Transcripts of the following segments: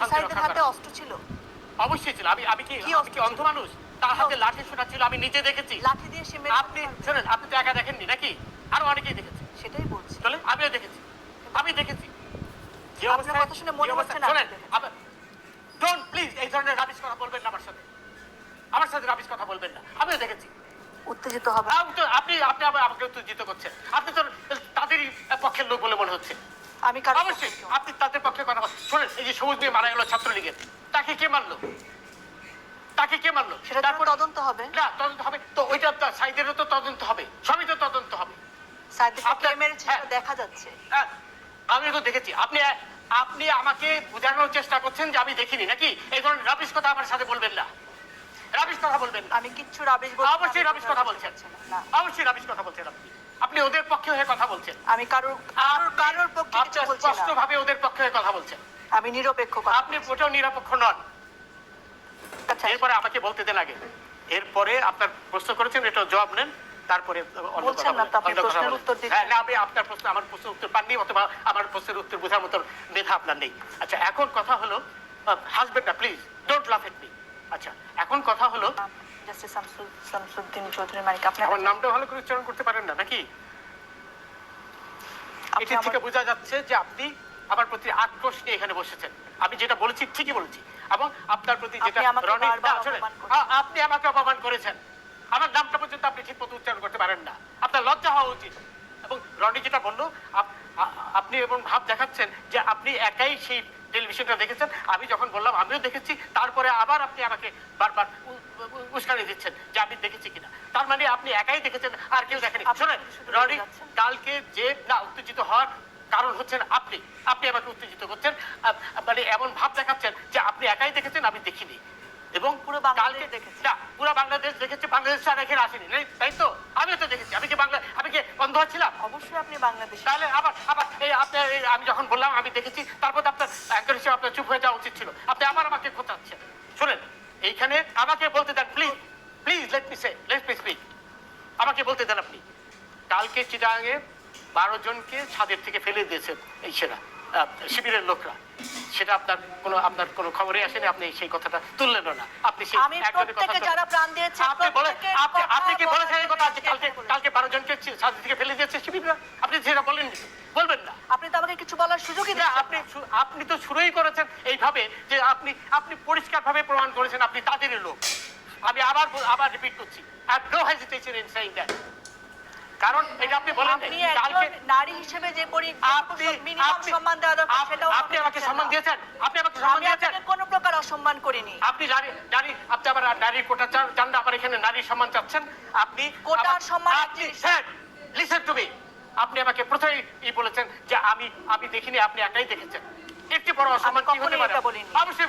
হাতে অস্ত্র ছিল। অবশ্যই ছিল। আমি আমি কি আমি কি অন্ধ মানুষ? তার হাতে লাঠি ছোটা ছিল আমি নিজে দেখেছি। লাঠি দিয়ে সে মেরে আপনি শোনেন আপনি তো একা দেখেননি নাকি? আরও অনেকেই দেখেছে। সেটাই বলছি। আমিও দেখেছি। আমি দেখেছি। যে অবস্থায়- কথা শুনে মনে হচ্ছে না শোনেন। ডোন্ট প্লিজ এই ধরনের রাবিশ কথা বলবেন না আমার সাথে। আমার সাথে রাবিশ কথা বলবেন না। আমিও দেখেছি। উত্তেজিত হবে আপনি আপনি আমাকে উত্তেজিত করছেন। আপনি তো তাদেরই পক্ষের লোক বলে মনে হচ্ছে। আমি কারও অবশ্যই আপনি তাদের পক্ষে কথা শোনেন এই যে সবুজ মেয়ে মারা গেল ছাত্রলীগের তাকে কে মারলো? তাকে কে মারলো? সেটা তারপর তদন্ত হবে? না তদন্ত হবে। তো ওইটা সাইদেরও তো তদন্ত হবে। সবই তো তদন্ত হবে। হ্যাঁ। দেখা যাচ্ছে। হ্যাঁ, আমি তো দেখেছি। আপনি আপনি আমাকে বোঝানোর চেষ্টা করছেন যে আমি দেখিনি নাকি? এই ধরনের রাবিশ কথা আমার সাথে বলবেন না। রাবিশ কথা বলবেন আমি কিচ্ছু রাবিশ অবশ্যই রাবিশ কথা বলছেন। না। অবশ্যই রাবিশ কথা বলছেন আপনি। আপনি ওদের পক্ষে হয়ে কথা বলছেন। আমি কারোর কারোর কারোর পক্ষে কিছু আপনি বলছি না। স্পষ্ট ভাবে ওদের পক্ষে হয়ে কথা বলছেন। আমি নিরপেক্ষ কথা আপনি ওটাও নিরপেক্ষ নন। আচ্ছা। এরপরে আমাকে বলতে দেন আগে। এরপরে আপনার প্রশ্ন করেছেন এটা জবাব নেন। তারপরে অন্য বলছেন না আপনি অন্য প্রশ্নের উত্তর দিচ্ছেন। হ্যাঁ না আমি আপনার প্রশ্ন আমার প্রশ্নের উত্তর পাননি অথবা আমার প্রশ্নের উত্তর বোঝার মতো মেধা আপনার নেই। আচ্ছা এখন কথা হলো হাসবেন না প্লিজ ডোন্ট লাফ এট মি আচ্ছা এখন কথা হলো? জাস্টিস শামসুল শামসুদ্দিন চৌধুরী মানিক আপনার আমার নামটা ভালো করে উচ্চারণ করতে পারেন না নাকি? আপনি এটি থেকে বোঝা যাচ্ছে যে আপনি আমার প্রতি আক্রোশ নিয়ে এখানে বসেছেন। আমি যেটা বলেছি ঠিকই বলেছি। এবং আপনার প্রতি যেটা আপনি আপনি আমাকে অপমান করেছেন। আমার নামটা পর্যন্ত আপনি ঠিক মতো উচ্চারণ করতে পারেন না। আপনার লজ্জা হওয়া উচিত। এবং রনি যেটা বলল আপনি এবং ভাব দেখাচ্ছেন যে আপনি একাই সেই টেলিভিশনটা দেখেছেন? আমি যখন বললাম আমিও দেখেছি। তারপরে আবার আপনি আমাকে বারবার উস্কানি দিচ্ছেন যে আমি দেখেছি কিনা। তার মানে আপনি একাই দেখেছেন আর কেউ দেখেনি। শোনেন রনি কালকে যে না উত্তেজিত হওয়ার কারণ হচ্ছেন আপনি। আপনি আমাকে উত্তেজিত করছেন মানে এমন ভাব দেখাচ্ছেন যে আপনি একাই দেখেছেন আমি দেখিনি। এবং পুরো বাংলাদেশ দেখেছে। না পুরো বাংলাদেশ দেখেছে বাংলাদেশ আর এখানে আসেনি। তাই তো? আমিও তো দেখেছি। আমি কি বাংলা বন্ধ হচ্ছিলাম অবশ্যই আপনি বাংলাদেশি। তাহলে আবার আবার এই আপনি এই আমি যখন বললাম আমি দেখেছি তারপর আপনার অ্যাঙ্কার হিসেবে আপনার চুপ হয়ে যাওয়া উচিত ছিল। আপনি আবার আমাকে খোঁচাচ্ছেন শুনেন এইখানে আমাকে বলতে দেন please please let me say let me speak আমাকে বলতে দেন আপনি। কালকে চিটাঙে বারো জনকে ছাদের থেকে ফেলে দিয়েছে এই সেরা শিবিরের লোকরা। সেটা আপনার কোনো আপনার কোনো খবরে আসেনি আপনি সেই কথাটা তুললেন না। আপনি সেই। যারা প্রাণ দিয়েছে আপনি বলে আপনি আপনি কি বলেছেন এই কথা? যে কালকে কালকে বারো জনকে ছাদের থেকে ফেলে দিয়েছে শিবিররা। আপনি সেটা বলেন বলবেন না। আপনি তো আমাকে কিছু বলার সুযোগই না, আপনি আপনি তো শুরুই করেছেন এইভাবে যে আপনি আপনি পরিষ্কার ভাবে প্রমাণ করেছেন আপনি তাদেরই লোক। আমি আবার আবার রিপিট করছি। No hesitation in saying that কারণ এটা আপনি বলেন কালকে নারী হিসেবে যে পরি আপনি সম্মান দেওয়া দরকার আপনি- সেটাও আপনি আমাকে সম্মান দিয়েছেন? আপনি আমাকে সম্মান দিয়েছেন? কোনো প্রকার অসম্মান করিনি। আপনি নারী নারী আপনি আবার নারীর কোটা চান না আবার এখানে নারীর সম্মান চাচ্ছেন। আপনি কোটার সম্মান আপনি স্যার লিসেন টু মি আপনি আমাকে প্রথমেই ই বলেছেন যে আমি আমি দেখিনি আপনি একাই দেখেছেন। একটি বড় অসম্মান কি হতে পারে? অবশ্যই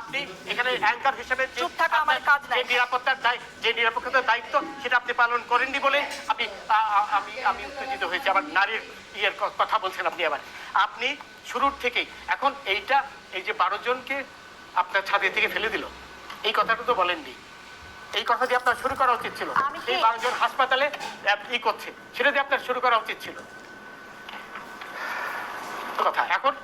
আপনি এখানে অ্যাঙ্কার হিসেবে চুপ থাকা আমার কাজ নাই। যে নিরাপত্তার দায় যে নিরাপত্তার দায়িত্ব সেটা আপনি পালন করেননি বলে আপনি আমি আমি উত্তেজিত হয়েছি। আবার নারীর ইয়ের কথা বলছেন আপনি আবার। আপনি শুরুর থেকেই এখন এইটা এই যে বারো জনকে আপনার ছাদে থেকে ফেলে দিল এই কথাটা তো বলেননি। এই কথা দিয়ে আপনার শুরু করা উচিত ছিল। এই বারো জন হাসপাতালে ই করছে সেটা দিয়ে আপনার শুরু করা উচিত ছিল। কথা এখন